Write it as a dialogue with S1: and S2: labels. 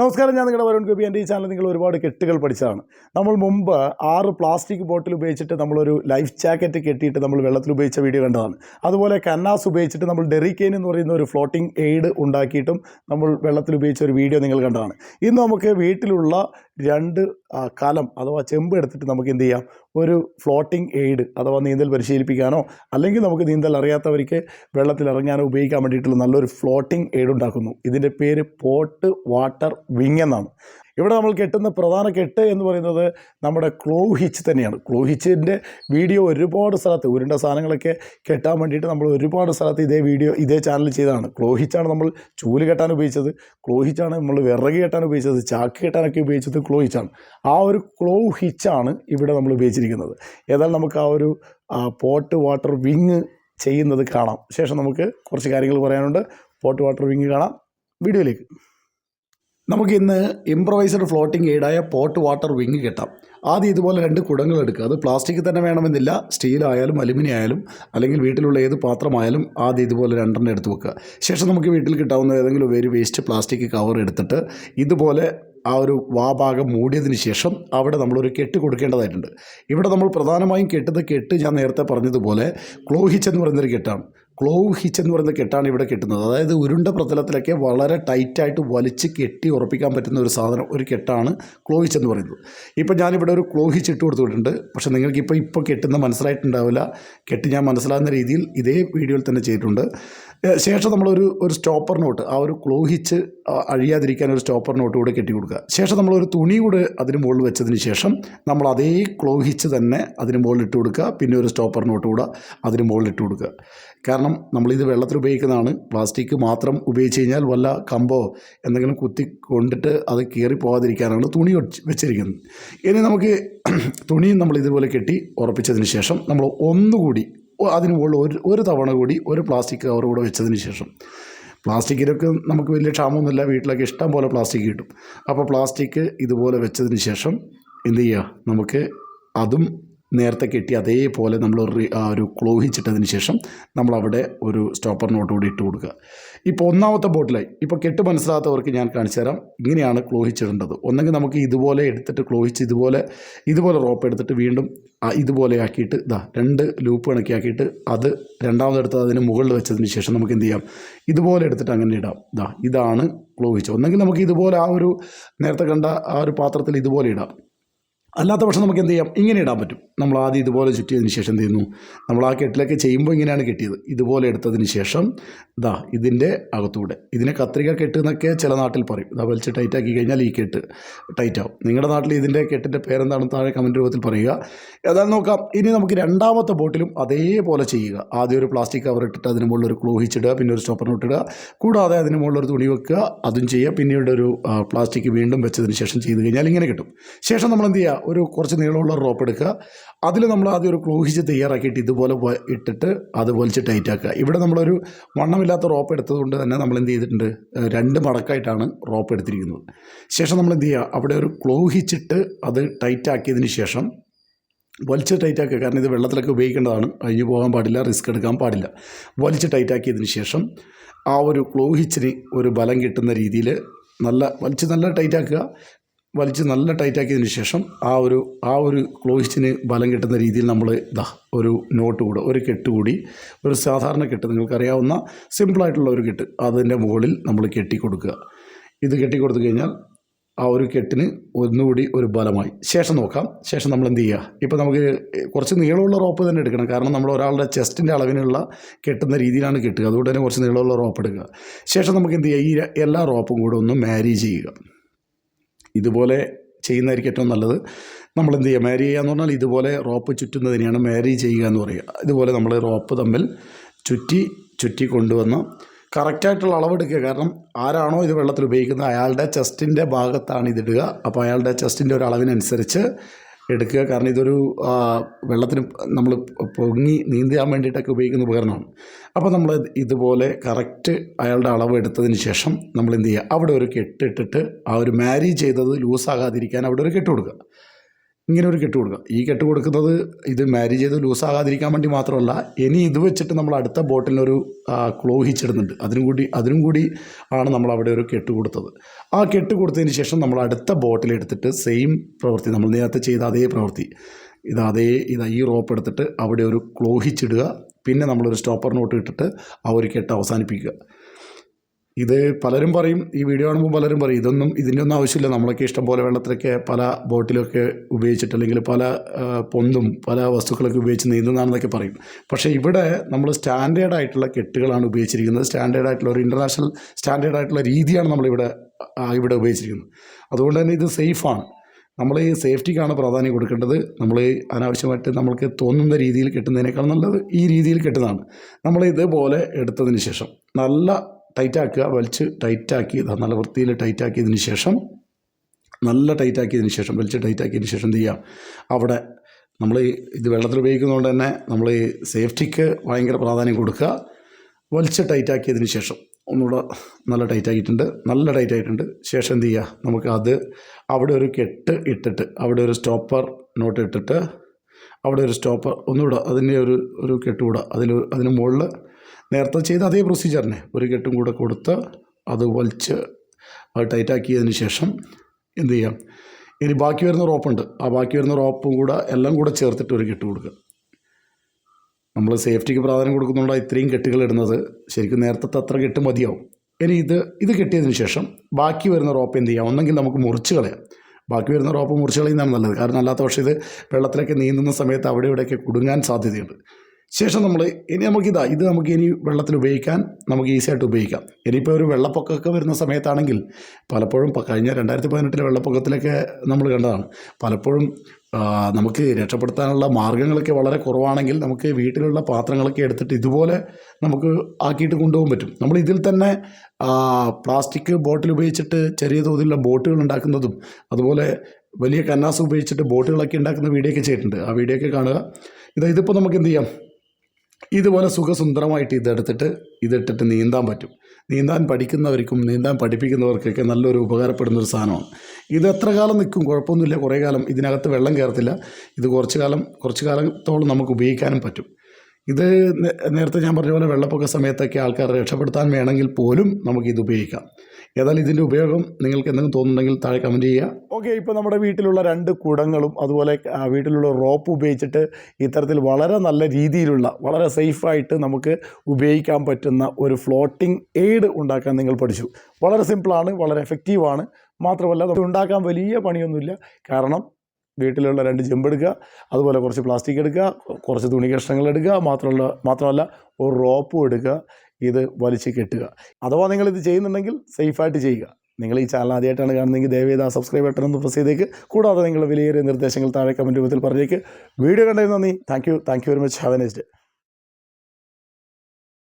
S1: നമസ്കാരം ഞാൻ നിങ്ങളുടെ വരുൺ ഗോപി. എന്റെ ഈ ചാനൽ നിങ്ങൾ ഒരുപാട് കെട്ടുകൾ പഠിച്ചതാണ്. നമ്മൾ മുമ്പ് ആറ് പ്ലാസ്റ്റിക് ബോട്ടിൽ ഉപയോഗിച്ചിട്ട് നമ്മളൊരു ലൈഫ് ജാക്കറ്റ് കെട്ടിയിട്ട് നമ്മൾ വെള്ളത്തിൽ ഉപയോഗിച്ച വീഡിയോ കണ്ടതാണ്. അതുപോലെ കന്നാസ് ഉപയോഗിച്ചിട്ട് നമ്മൾ ഡെറിക്കെയിൻ എന്ന് പറയുന്ന ഒരു ഫ്ലോട്ടിംഗ് എയ്ഡ് ഉണ്ടാക്കിയിട്ടും നമ്മൾ വെള്ളത്തിൽ ഉപയോഗിച്ച ഒരു വീഡിയോ നിങ്ങൾ കണ്ടതാണ്. ഇന്ന് നമുക്ക് വീട്ടിലുള്ള രണ്ട് കലം അഥവാ ചെമ്പ് എടുത്തിട്ട് നമുക്ക് എന്ത് ചെയ്യാം? ഒരു ഫ്ലോട്ടിംഗ് എയ്ഡ് അഥവാ നീന്തൽ പരിശീലിപ്പിക്കാനോ അല്ലെങ്കിൽ നമുക്ക് നീന്തൽ അറിയാത്തവർക്ക് വെള്ളത്തിൽ ഇറങ്ങാനോ ഉപയോഗിക്കാൻ വേണ്ടിയിട്ടുള്ള നല്ലൊരു ഫ്ലോട്ടിംഗ് എയ്ഡ് ഉണ്ടാക്കുന്നു. ഇതിന്റെ പേര് പോട്ട് വാട്ടർ വിങ് എന്നാണ്. ഇവിടെ നമ്മൾ കെട്ടുന്ന പ്രധാന കെട്ട് എന്ന് പറയുന്നത് നമ്മുടെ ക്ലോഹിച്ച് തന്നെയാണ്. ക്ലോഹിച്ചിന്റെ വീഡിയോ ഒരുപാട് സ്ഥലത്ത് ഉരുണ്ട സാധനങ്ങളൊക്കെ കെട്ടാൻ വേണ്ടിയിട്ട് നമ്മൾ ഒരുപാട് സ്ഥലത്ത് ഇതേ വീഡിയോ ഇതേ ചാനൽ ചെയ്തതാണ്. ക്ലോഹിച്ചാണ് നമ്മൾ ചൂൽ കെട്ടാൻ ഉപയോഗിച്ചത്. ക്ലോഹിച്ചാണ് നമ്മൾ വിറക് കെട്ടാൻ ഉപയോഗിച്ചത്. ചാക്ക് കെട്ടാനൊക്കെ ഉപയോഗിച്ചത് ക്ലോഹിച്ചാണ്. ആ ഒരു ക്ലോഹിച്ചാണ് ഇവിടെ നമ്മൾ ഉപയോഗിച്ചിരിക്കുന്നത്. ഏതായാലും നമുക്ക് ആ ഒരു പോട്ട് വാട്ടർ വിങ് ചെയ്യുന്നത് കാണാം. ശേഷം നമുക്ക് കുറച്ച് കാര്യങ്ങൾ പറയാനുണ്ട്. പോട്ട് വാട്ടർ വിങ് കാണാം. വീഡിയോയിലേക്ക്. നമുക്ക് ഇന്ന് ഇംപ്രവൈസഡ് ഫ്ലോട്ടിംഗ് എയ്ഡായ പോട്ട് വാട്ടർ വിങ് കിട്ടാം. ആദ്യം ഇതുപോലെ രണ്ട് കുടങ്ങൾ എടുക്കുക. അത് പ്ലാസ്റ്റിക് തന്നെ വേണമെന്നില്ല. സ്റ്റീലായാലും അലുമിനിയം ആയാലും അല്ലെങ്കിൽ വീട്ടിലുള്ള ഏത് പാത്രമായാലും ആദ്യം ഇതുപോലെ രണ്ടെണ്ണം എടുത്ത് വെക്കുക. ശേഷം നമുക്ക് വീട്ടിൽ കിട്ടാവുന്ന ഏതെങ്കിലും ഒരു വേസ്റ്റ് പ്ലാസ്റ്റിക് കവർ എടുത്തിട്ട് ഇതുപോലെ ആ ഒരു വാ ഭാഗം മൂടിയതിന് ശേഷം അവിടെ നമ്മളൊരു കെട്ട് കൊടുക്കേണ്ടതായിട്ടുണ്ട്. ഇവിടെ നമ്മൾ പ്രധാനമായും കെട്ടുന്ന കെട്ട് ഞാൻ നേരത്തെ പറഞ്ഞതുപോലെ ക്ലോഹിച്ച് എന്ന് പറയുന്നൊരു കെട്ടാണ്. ക്ലോ ഹിച്ച് എന്ന് പറയുന്ന കെട്ടാണ് ഇവിടെ കെട്ടുന്നത്. അതായത് ഉരുണ്ട പ്രതലത്തിലൊക്കെ വളരെ ടൈറ്റായിട്ട് വലിച്ച് കെട്ടി ഉറപ്പിക്കാൻ പറ്റുന്ന ഒരു സാധനം ഒരു കെട്ടാണ് ക്ലോ ഹിച്ച് എന്ന് പറയുന്നത്. ഇപ്പം ഞാനിവിടെ ഒരു ക്ലോ ഹിച്ച് ഇട്ട് കൊടുത്തിട്ടുണ്ട്. പക്ഷേ നിങ്ങൾക്ക് ഇപ്പോൾ ഇപ്പോൾ കെട്ടുന്ന മനസ്സിലായിട്ടുണ്ടാവില്ല. കെട്ടി ഞാൻ മനസ്സിലാകുന്ന രീതിയിൽ ഇതേ വീഡിയോയിൽ തന്നെ ചെയ്തിട്ടുണ്ട്. ശേഷം നമ്മളൊരു ഒരു സ്റ്റോപ്പർ നോട്ട് ആ ഒരു ക്ലോഹിച്ച് അഴിയാതിരിക്കാൻ ഒരു സ്റ്റോപ്പർ നോട്ട് കൂടെ കെട്ടി കൊടുക്കുക. ശേഷം നമ്മളൊരു തുണി കൂടെ അതിന് മുകളിൽ വെച്ചതിന് ശേഷം നമ്മൾ അതേ ക്ലോഹിച്ച് തന്നെ അതിന് മുകളിൽ ഇട്ട് കൊടുക്കുക. പിന്നെ ഒരു സ്റ്റോപ്പർ നോട്ട് കൂടെ അതിന് മുകളിൽ ഇട്ട് കൊടുക്കുക. കാരണം നമ്മളിത് വെള്ളത്തിൽ ഉപയോഗിക്കുന്നതാണ്. പ്ലാസ്റ്റിക് മാത്രം ഉപയോഗിച്ച് കഴിഞ്ഞാൽ വല്ല കമ്പോ എന്തെങ്കിലും കുത്തി കൊണ്ടിട്ട് അത് കീറി പോകാതിരിക്കാനാണ് തുണി വെച്ചിരിക്കുന്നത്. ഇനി നമുക്ക് തുണിയും നമ്മൾ ഇതുപോലെ കെട്ടി ഉറപ്പിച്ചതിന് ശേഷം നമ്മൾ ഒന്നുകൂടി അതിന് മുകളിൽ ഒരു ഒരു തവണ കൂടി ഒരു പ്ലാസ്റ്റിക് കവർ കൂടെ വെച്ചതിന് ശേഷം. പ്ലാസ്റ്റിക്കിലൊക്കെ നമുക്ക് വലിയ ക്ഷാമമൊന്നുമില്ല. വീട്ടിലൊക്കെ ഇഷ്ടം പോലെ പ്ലാസ്റ്റിക് കിട്ടും. അപ്പോൾ പ്ലാസ്റ്റിക് ഇതുപോലെ വെച്ചതിന് ശേഷം എന്ത് ചെയ്യുക? നമുക്ക് അതും നേരത്തെ കെട്ടി അതേപോലെ നമ്മൾ ആ ഒരു ക്ലോഹിച്ചിട്ടതിന് ശേഷം നമ്മളവിടെ ഒരു സ്റ്റോപ്പർ നോട്ട് കൂടി ഇട്ട് കൊടുക്കുക. ഇപ്പോൾ ഒന്നാമത്തെ ബോട്ടിലായി. ഇപ്പോൾ കെട്ട് മനസ്സിലാത്തവർക്ക് ഞാൻ കാണിച്ചു തരാം. ഇങ്ങനെയാണ് ക്ലോഹിച്ചിടേണ്ടത് ഒന്നെങ്കിൽ നമുക്ക് ഇതുപോലെ എടുത്തിട്ട് ക്ലോഹിച്ച് ഇതുപോലെ ഇതുപോലെ റോപ്പ് എടുത്തിട്ട് വീണ്ടും ഇതുപോലെ ആക്കിയിട്ട് ഇതാ രണ്ട് ലൂപ്പ് കണക്കിയാക്കിയിട്ട് അത് രണ്ടാമതെടുത്ത് അതിന് മുകളിൽ വെച്ചതിന് ശേഷം നമുക്ക് എന്ത് ചെയ്യാം? ഇതുപോലെ എടുത്തിട്ട് അങ്ങനെ ഇടാം. ഇതാ ഇതാണ് ക്ലോഹിച്ച് ഒന്നെങ്കിൽ നമുക്ക് ഇതുപോലെ ആ ഒരു നേരത്തെ കണ്ട ആ ഒരു പാത്രത്തിൽ ഇതുപോലെ ഇടാം. അല്ലാത്ത പക്ഷം നമുക്ക് എന്ത് ചെയ്യാം? ഇങ്ങനെ ഇടാൻ പറ്റും. നമ്മൾ ആദ്യം ഇതുപോലെ ചുറ്റിയതിന് ശേഷം എന്ത് ചെയ്യുന്നു? നമ്മൾ ആ കെട്ടിലൊക്കെ ചെയ്യുമ്പോൾ ഇങ്ങനെയാണ് കെട്ടിയത്. ഇതുപോലെ എടുത്തതിന് ശേഷം ഇതാ ഇതിന്റെ അകത്തൂടെ. ഇതിനെ കത്രിക കെട്ട് എന്നൊക്കെ ചില നാട്ടിൽ പറയും. ഇതാ വലിച്ച് ടൈറ്റ് ആക്കി കഴിഞ്ഞാൽ ഈ കെട്ട് ടൈറ്റ് ആവും. നിങ്ങളുടെ നാട്ടിൽ ഇതിന്റെ കെട്ടിന്റെ പേരെന്താണെന്ന് താഴെ കമന്റ് രൂപത്തിൽ പറയുക? ഏതായാലും നോക്കാം. ഇനി നമുക്ക് രണ്ടാമത്തെ ബോട്ടിലും അതേപോലെ ചെയ്യുക. ആദ്യം ഒരു പ്ലാസ്റ്റിക് കവർ ഇട്ടിട്ട് അതിന് മുകളിൽ ഒരു ക്ലോഹിച്ചിടുക പിന്നെ ഒരു സ്റ്റോപ്പർ നോട്ടിടുക കൂടാതെ അതിന് മുകളിൽ ഒരു തുണി വെക്കുക. അതും ചെയ്യുക. പിന്നീട് ഒരു പ്ലാസ്റ്റിക് വീണ്ടും വെച്ചതിന് ശേഷം ചെയ്ത് കഴിഞ്ഞാൽ ഇങ്ങനെ കിട്ടും. ശേഷം നമ്മൾ എന്ത് ചെയ്യുക? ഒരു കുറച്ച് നീളമുള്ള റോപ്പ് എടുക്കുക. അതിൽ നമ്മൾ ആദ്യം ഒരു ക്ലോഹിച്ച് തയ്യാറാക്കിയിട്ട് ഇതുപോലെ ഇട്ടിട്ട് അത് വലിച്ച് ടൈറ്റ് ആക്കുക. ഇവിടെ നമ്മളൊരു വണ്ണമില്ലാത്ത റോപ്പ് എടുത്തതുകൊണ്ട് തന്നെ നമ്മൾ എന്ത് ചെയ്തിട്ടുണ്ട്? രണ്ട് മടക്കായിട്ടാണ് റോപ്പ് എടുത്തിരിക്കുന്നത്. ശേഷം നമ്മൾ എന്ത് ചെയ്യുക? അവിടെ ഒരു ക്ലോഹിച്ചിട്ട് അത് ടൈറ്റ് ആക്കിയതിന് ശേഷം വലിച്ച് ടൈറ്റാക്കുക കാരണം ഇത് വെള്ളത്തിലൊക്കെ ഉപയോഗിക്കേണ്ടതാണ്. അഴിഞ്ഞു പോകാൻ പാടില്ല റിസ്ക് എടുക്കാൻ പാടില്ല. വലിച്ച് ടൈറ്റാക്കിയതിന് ശേഷം ആ ഒരു ക്ലോഹിച്ചിന് ഒരു ബലം കിട്ടുന്ന രീതിയിൽ നല്ല വലിച്ച് നല്ല ടൈറ്റാക്കുക വലിച്ച് നല്ല ടൈറ്റാക്കിയതിന് ശേഷം ആ ഒരു ആ ഒരു ക്ലോസ്റ്റിന് ബലം കിട്ടുന്ന രീതിയിൽ നമ്മൾ ഇതാ ഒരു നോട്ട് കൂടെ ഒരു കെട്ട് കൂടി ഒരു സാധാരണ കെട്ട് നിങ്ങൾക്കറിയാവുന്ന സിമ്പിളായിട്ടുള്ള ഒരു കെട്ട് അതിന്റെ മുകളിൽ നമ്മൾ കെട്ടി കൊടുക്കുക ഇത് കെട്ടി കൊടുത്തു കഴിഞ്ഞാൽ ആ ഒരു കെട്ടിന് ഒന്നുകൂടി ഒരു ബലമായി. ശേഷം നോക്കാം. ശേഷം നമ്മൾ എന്ത് ചെയ്യുക? ഇപ്പോൾ നമുക്ക് കുറച്ച് നീളമുള്ള റോപ്പ് തന്നെ എടുക്കണം. കാരണം നമ്മൾ ഒരാളുടെ ചെസ്റ്റിന്റെ അളവിനുള്ള കെട്ടുന്ന രീതിയിലാണ് കെട്ടുക. അതുകൊണ്ട് തന്നെ കുറച്ച് നീളമുള്ള റോപ്പ് എടുക്കുക. ശേഷം നമുക്ക് എന്ത് ചെയ്യുക? ഈ എല്ലാ റോപ്പും കൂടെ ഒന്ന് മാരി ചെയ്യുക. ഇതുപോലെ ചെയ്യുന്നതായിരിക്കും ഏറ്റവും നല്ലത്. നമ്മൾ എന്ത് ചെയ്യുക? മാരി ചെയ്യുക എന്ന് പറഞ്ഞാൽ ഇതുപോലെ റോപ്പ് ചുറ്റുന്നതിനെയാണ് മാരി ചെയ്യുക എന്ന് പറയുക. ഇതുപോലെ നമ്മൾ റോപ്പ് തമ്മിൽ ചുറ്റി ചുറ്റി കൊണ്ടുവന്ന് കറക്റ്റായിട്ടുള്ള അളവെടുക്കുക. കാരണം ആരാണോ ഇത് വെള്ളത്തിൽ ഉപയോഗിക്കുന്നത്? അയാളുടെ ചെസ്റ്റിന്റെ ഭാഗത്താണ് ഇതിടുക അപ്പോൾ അയാളുടെ ചെസ്റ്റിന്റെ ഒരു അളവിനനുസരിച്ച് എടുക്കുക. കാരണം ഇതൊരു വെള്ളത്തിന് നമ്മൾ പൊങ്ങി നീന്താൻ വേണ്ടിയിട്ടൊക്കെ ഉപയോഗിക്കുന്ന ഉപകരണമാണ്. അപ്പോൾ നമ്മൾ ഇതുപോലെ കറക്റ്റ് അയാളുടെ അളവ് എടുത്തതിന് ശേഷം നമ്മൾ എന്ത് ചെയ്യുക? അവിടെ ഒരു കെട്ടിട്ടിട്ട് ആ ഒരു മാരി ചെയ്തത് ലൂസാകാതിരിക്കാൻ അവിടെ ഒരു കെട്ട് കൊടുക്കുക. ഇങ്ങനെ ഒരു കെട്ട് കൊടുക്കുക. ഈ കെട്ട് കൊടുക്കുന്നത് ഇത് മാരേജ് ചെയ്ത് ലൂസാകാതിരിക്കാൻ വേണ്ടി മാത്രമല്ല ഇനി ഇത് വെച്ചിട്ട് നമ്മൾ അടുത്ത ബോട്ടിലൊരു ക്ലോ ഹിച്ചിടുന്നുണ്ട് അതിനും കൂടി അതിനും കൂടി ആണ് നമ്മൾ അവിടെ ഒരു കെട്ട് കൊടുത്തത്. ആ കെട്ട് കൊടുത്തതിന് ശേഷം നമ്മൾ അടുത്ത ബോട്ടിൽ എടുത്തിട്ട് സെയിം പ്രവൃത്തി നമ്മൾ നേരത്തെ ചെയ്ത അതേ പ്രവൃത്തി. ഇത് അതേ ഇത് ഈ റോപ്പ് എടുത്തിട്ട് അവിടെ ഒരു ക്ലോഹിച്ചിടുക പിന്നെ നമ്മളൊരു സ്റ്റോപ്പർ നോട്ട് ഇട്ടിട്ട് ആ ഒരു കെട്ട് അവസാനിപ്പിക്കുക. ഇത് പലരും പറയും ഈ വീഡിയോ കാണുമ്പോൾ പലരും പറയും ഇതൊന്നും ഇതിന്റെ ഒന്നും ആവശ്യമില്ല. നമ്മളൊക്കെ ഇഷ്ടം പോലെ വെള്ളത്തിലൊക്കെ പല ബോട്ടിലൊക്കെ ഉപയോഗിച്ചിട്ട് അല്ലെങ്കിൽ പല പൊന്തും പല വസ്തുക്കളൊക്കെ ഉപയോഗിച്ച് നീന്തുന്നതാണെന്നൊക്കെ പറയും. പക്ഷേ ഇവിടെ നമ്മൾ സ്റ്റാൻഡേർഡ് ആയിട്ടുള്ള കെട്ടുകളാണ് ഉപയോഗിച്ചിരിക്കുന്നത്. സ്റ്റാൻഡേർഡ് ആയിട്ടുള്ള ഒരു ഇന്റർനാഷണൽ സ്റ്റാൻഡേർഡ് ആയിട്ടുള്ള രീതിയാണ് നമ്മളിവിടെ ഇവിടെ ഉപയോഗിച്ചിരിക്കുന്നത്. അതുകൊണ്ട് തന്നെ ഇത് സേഫാണ് നമ്മൾ ഈ സേഫ്റ്റിക്കാണ് പ്രാധാന്യം കൊടുക്കേണ്ടത്. നമ്മൾ അനാവശ്യമായിട്ട് നമ്മൾക്ക് തോന്നുന്ന രീതിയിൽ കെട്ടുന്നതിനേക്കാൾ നല്ലത് ഈ രീതിയിൽ കെട്ടുന്നതാണ്. നമ്മൾ ഇതുപോലെ എടുത്തതിന് ശേഷം നല്ല ടൈറ്റാക്കുക വലിച്ച് ടൈറ്റാക്കി നല്ല വൃത്തിയിൽ ടൈറ്റാക്കിയതിന് ശേഷം നല്ല ടൈറ്റാക്കിയതിന് ശേഷം വലിച്ച് ടൈറ്റാക്കിയതിന് ശേഷം എന്ത് ചെയ്യാം? അവിടെ നമ്മൾ ഇത് വെള്ളത്തിൽ ഉപയോഗിക്കുന്നതുകൊണ്ട് തന്നെ നമ്മൾ ഈ സേഫ്റ്റിക്ക് ഭയങ്കര പ്രാധാന്യം കൊടുക്കുക. വലിച്ച് ടൈറ്റാക്കിയതിന് ശേഷം ഒന്നുകൂടെ നല്ല ടൈറ്റാക്കിയിട്ടുണ്ട് നല്ല ടൈറ്റായിട്ടുണ്ട്. ശേഷം എന്ത് ചെയ്യുക? നമുക്ക് അത് അവിടെ ഒരു കെട്ട് ഇട്ടിട്ട് അവിടെ ഒരു സ്റ്റോപ്പർ നോട്ട് ഇട്ടിട്ട് അവിടെ ഒരു സ്റ്റോപ്പർ ഒന്നുകൂടെ അതിന്റെ ഒരു ഒരു കെട്ടുകൂടെ അതിൽ അതിന് മുകളിൽ നേരത്തെ ചെയ്ത അതേ പ്രൊസീജിയറിനെ ഒരു കെട്ടും കൂടെ കൊടുത്ത് അത് വലിച്ച് അത് ടൈറ്റാക്കിയതിന് ശേഷം എന്ത് ചെയ്യാം? ഇനി ബാക്കി വരുന്ന റോപ്പുണ്ട് ആ ബാക്കി വരുന്ന റോപ്പും കൂടെ എല്ലാം കൂടെ ചേർത്തിട്ട് ഒരു കെട്ട് കൊടുക്കുക. നമ്മൾ സേഫ്റ്റിക്ക് പ്രാധാന്യം കൊടുക്കുന്നതുകൊണ്ടാണ് ഇത്രയും കെട്ടുകൾ ഇടുന്നത്. ശരിക്കും നേരത്തെ അത്ര കെട്ട് മതിയാവും. ഇനി ഇത് ഇത് കെട്ടിയതിന് ശേഷം ബാക്കി വരുന്ന റോപ്പ് എന്ത് ചെയ്യാം? ഒന്നെങ്കിൽ നമുക്ക് മുറിച്ച് കളയാം. ബാക്കി വരുന്ന റോപ്പ് മുറിച്ച് കളയുന്നതാണ് നല്ലത്. കാരണം അല്ലാത്ത പക്ഷേ ഇത് വെള്ളത്തിലൊക്കെ നീന്തുന്ന സമയത്ത് അവിടെ ഇവിടെയൊക്കെ കുടുങ്ങാൻ സാധ്യതയുണ്ട്. ശേഷം നമ്മൾ ഇനി നമുക്കിതാ ഇത് നമുക്ക് ഇനി വെള്ളത്തിൽ ഉപയോഗിക്കാൻ നമുക്ക് ഈസി ആയിട്ട് ഉപയോഗിക്കാം. ഇനിയിപ്പോൾ ഒരു വെള്ളപ്പൊക്കമൊക്കെ വരുന്ന സമയത്താണെങ്കിൽ പലപ്പോഴും കഴിഞ്ഞ രണ്ടായിരത്തി പതിനെട്ടിലെ വെള്ളപ്പൊക്കത്തിലൊക്കെ നമ്മൾ കണ്ടതാണ്. പലപ്പോഴും നമുക്ക് രക്ഷപ്പെടുത്താനുള്ള മാർഗങ്ങളൊക്കെ വളരെ കുറവാണെങ്കിൽ നമുക്ക് വീട്ടിലുള്ള പാത്രങ്ങളൊക്കെ എടുത്തിട്ട് ഇതുപോലെ നമുക്ക് ആക്കിയിട്ട് കൊണ്ടുപോകാൻ പറ്റും. നമ്മൾ ഇതിൽ തന്നെ പ്ലാസ്റ്റിക് ബോട്ടിൽ ഉപയോഗിച്ചിട്ട് ചെറിയ തോതിലുള്ള ബോട്ടുകൾ ഉണ്ടാക്കുന്നതും അതുപോലെ വലിയ കന്നാസ് ഉപയോഗിച്ചിട്ട് ബോട്ടുകളൊക്കെ ഉണ്ടാക്കുന്ന വീഡിയോ ഒക്കെ ചെയ്തിട്ടുണ്ട്. ആ വീഡിയോ ഒക്കെ കാണുക. ഇത് ഇതിപ്പോൾ നമുക്ക് എന്ത് ചെയ്യാം? ഇതുപോലെ സുഖസുന്ദരമായിട്ട് ഇതെടുത്തിട്ട് ഇതിട്ടിട്ട് നീന്താൻ പറ്റും. നീന്താൻ പഠിക്കുന്നവർക്കും നീന്താൻ പഠിപ്പിക്കുന്നവർക്കൊക്കെ നല്ലൊരു ഉപകാരപ്പെടുന്ന ഒരു സാധനമാണ്. ഇത് എത്ര കാലം നിൽക്കും? കുഴപ്പമൊന്നുമില്ല. കുറേ കാലം. ഇതിനകത്ത് വെള്ളം കയറത്തില്ല. ഇത് കുറച്ച് കാലം കുറച്ച് കാലത്തോളം നമുക്ക് ഉപയോഗിക്കാനും പറ്റും. ഇത് നേരത്തെ ഞാൻ പറഞ്ഞ പോലെ വെള്ളപ്പൊക്ക സമയത്തൊക്കെ ആൾക്കാരെ രക്ഷപ്പെടുത്താൻ വേണമെങ്കിൽ പോലും നമുക്കിത് ഉപയോഗിക്കാം. ഏതായാലും ഇതിന്റെ ഉപയോഗം നിങ്ങൾക്ക് എന്തെങ്കിലും തോന്നുന്നുണ്ടെങ്കിൽ താഴെ കമന്റ് ചെയ്യുക. ഓക്കെ ഇപ്പോൾ നമ്മുടെ വീട്ടിലുള്ള രണ്ട് കുടങ്ങളും അതുപോലെ വീട്ടിലുള്ള റോപ്പ് ഉപയോഗിച്ചിട്ട് ഇത്തരത്തിൽ വളരെ നല്ല രീതിയിലുള്ള വളരെ സേഫായിട്ട് നമുക്ക് ഉപയോഗിക്കാൻ പറ്റുന്ന ഒരു ഫ്ലോട്ടിംഗ് എയ്ഡ് ഉണ്ടാക്കാൻ നിങ്ങൾ പഠിച്ചു. വളരെ സിമ്പിളാണ് വളരെ എഫക്റ്റീവാണ് മാത്രമല്ല നമുക്ക് ഉണ്ടാക്കാൻ വലിയ പണിയൊന്നുമില്ല. കാരണം വീട്ടിലുള്ള രണ്ട് ജമ്പ് എടുക്കുക അതുപോലെ കുറച്ച് പ്ലാസ്റ്റിക് എടുക്കുക കുറച്ച് തുണി കഷ്ണങ്ങൾ എടുക്കുക മാത്രമല്ല മാത്രമല്ല ഒരു റോപ്പും എടുക്കുക. ഇത് വലിച്ച് കെട്ടുക. അഥവാ നിങ്ങൾ ഇത് ചെയ്യുന്നുണ്ടെങ്കിൽ സേഫായിട്ട് ചെയ്യുക. നിങ്ങൾ ഈ ചാനൽ ആദ്യമായിട്ടാണ് കാണുന്നതെങ്കിൽ ദയവേദ സബ്സ്ക്രൈബ് ബട്ടൺ ഒന്ന് പ്രസ് ചെയ്തേക്ക്. കൂടാതെ നിങ്ങൾ വിലയേറിയ നിർദ്ദേശങ്ങൾ താഴെ കമന്റ് രൂപത്തിൽ പറഞ്ഞേക്ക്. വീഡിയോ കണ്ടതിന് നന്ദി. Thank you thank you very much have a next